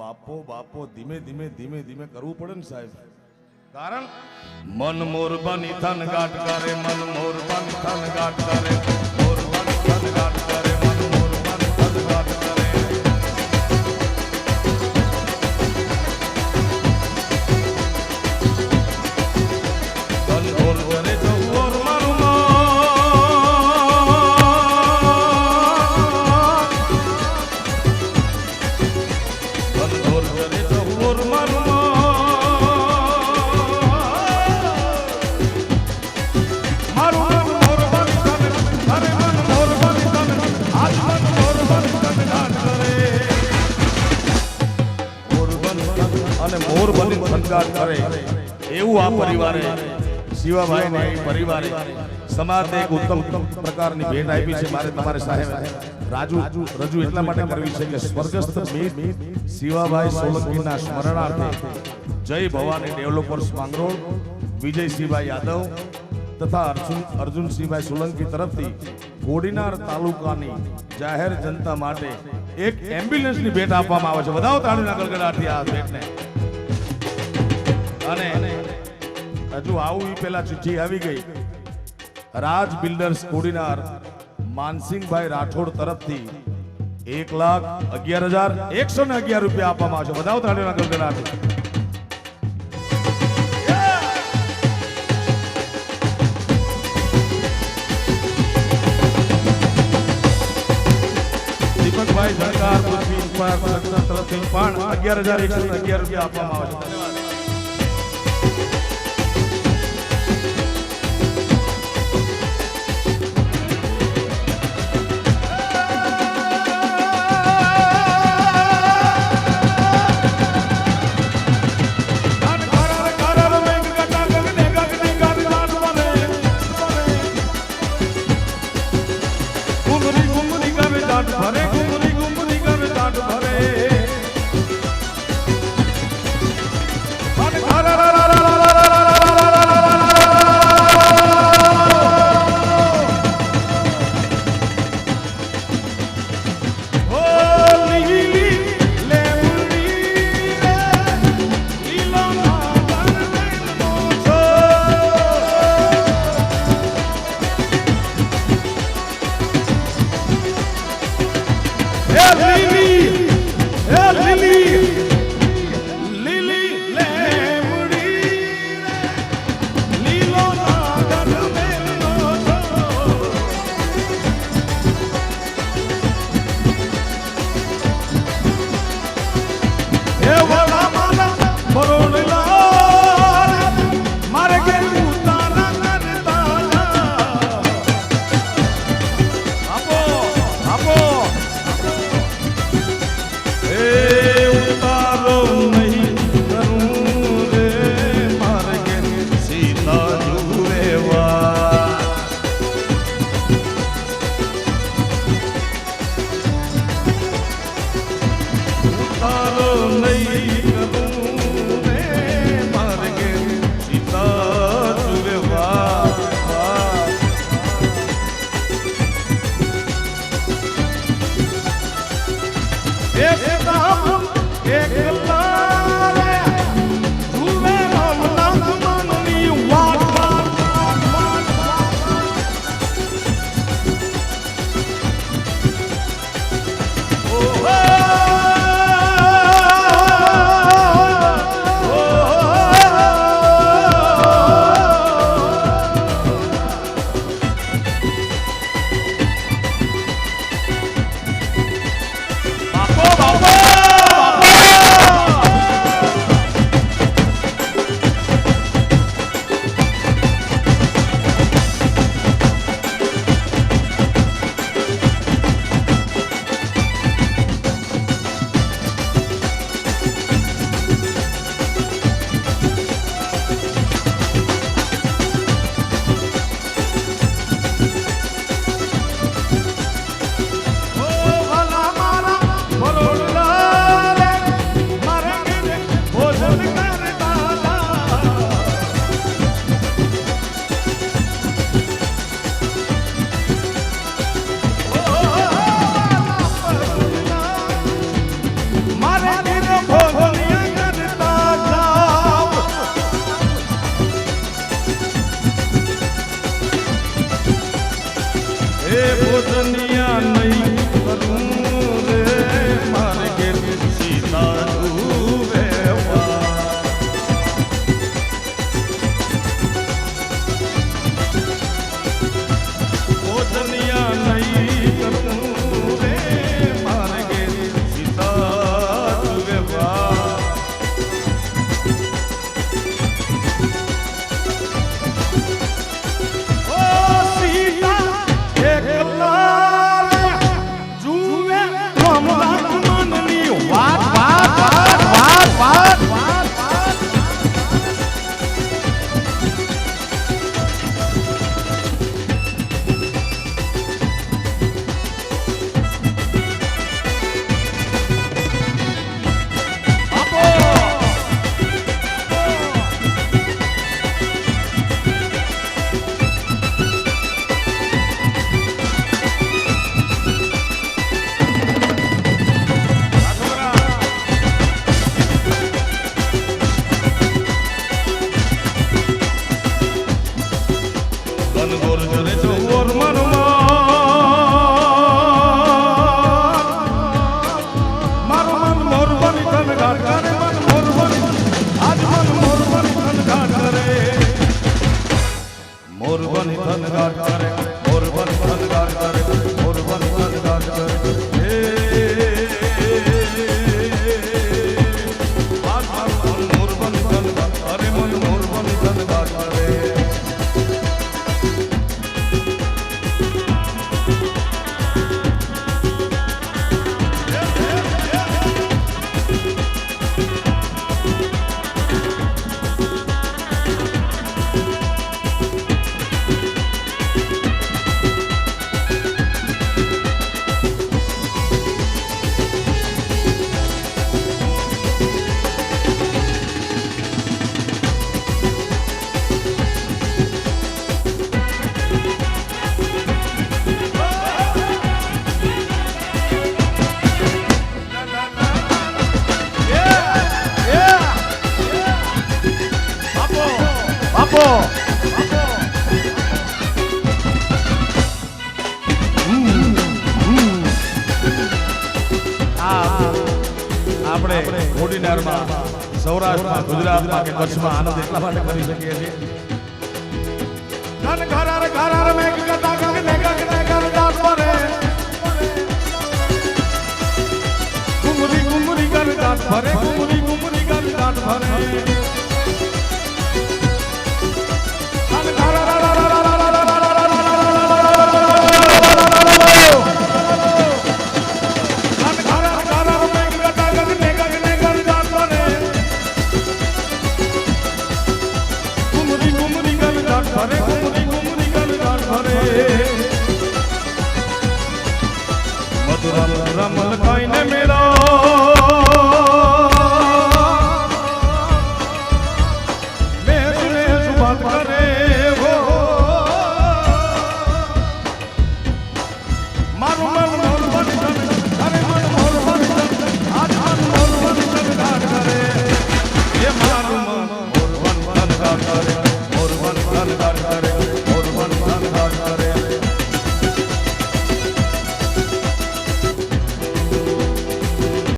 બાપો બાપો ધીમે ધીમે ધીમે ધીમે કરવું પડે ને સાહેબ કારણ મન મોર બની થન ગાટ કરે મન મોર બની થન ગાટ કરે મોર બની થન ગાટ કરે થનગાટ કરે, એવું આ પરિવારે શિવાભાઈ પરિવારે સમાજને એક ઉત્તમ પ્રકારની ભેટ આપી છે મારે તમારે સાહેબ રાજુ, રજુ એટલા માટે કરવી છે કે સ્વર્ગસ્થ શિવાભાઈ સોલંકીના સ્મરણાર્થે જય ભવાની ડેવલપર્સ માંગરોળ વિજયસિંહભાઈ યાદવ તથા અર્જુન, અર્જુનસિંહભાઈ સોલંકી તરફથી કોડીનાર તાલુકાની જાહેર જનતા માટે એક એમ્બ્યુલન્સની ભેટ આપવામાં આવે છે. વધાવો તાળીના ગળગડાટથી આ ભેટને. અને હજુ આવું પેલા ચિઠ્ઠી આવી ગઈ. રાજ બિલ્ડર્સ કોડીનાર માનસિંહભાઈ રાઠોડ તરફથી એક લાખ અગિયાર હજાર એકસો ને અગિયાર રૂપિયા આપવામાં આવશે વધાવો તાળીના ગળગડાટથી દીપકભાઈ સરકાર પણ અગિયાર હજાર એકસો અગિયાર રૂપિયા આપવામાં આવે છે. ધન્યવાદ नहीं બાપો આપણે મોડીનારમાં સૌરાષ્ટ્રમાં ગુજરાતમાં કે કચ્છમાં આનંદ એટલા માટે કરી શકીએ છીએ ધન ઘરાર ઘરાર મેઘ ગતા ગગ ને ગગ ને ગગ દાસ પરે ઘુમરી ઘુમરી ગર દાસ ભરે ઘુમરી ઘુમરી ગર દાસ ભરે મધુરમ રમલ ખાઈને મેળા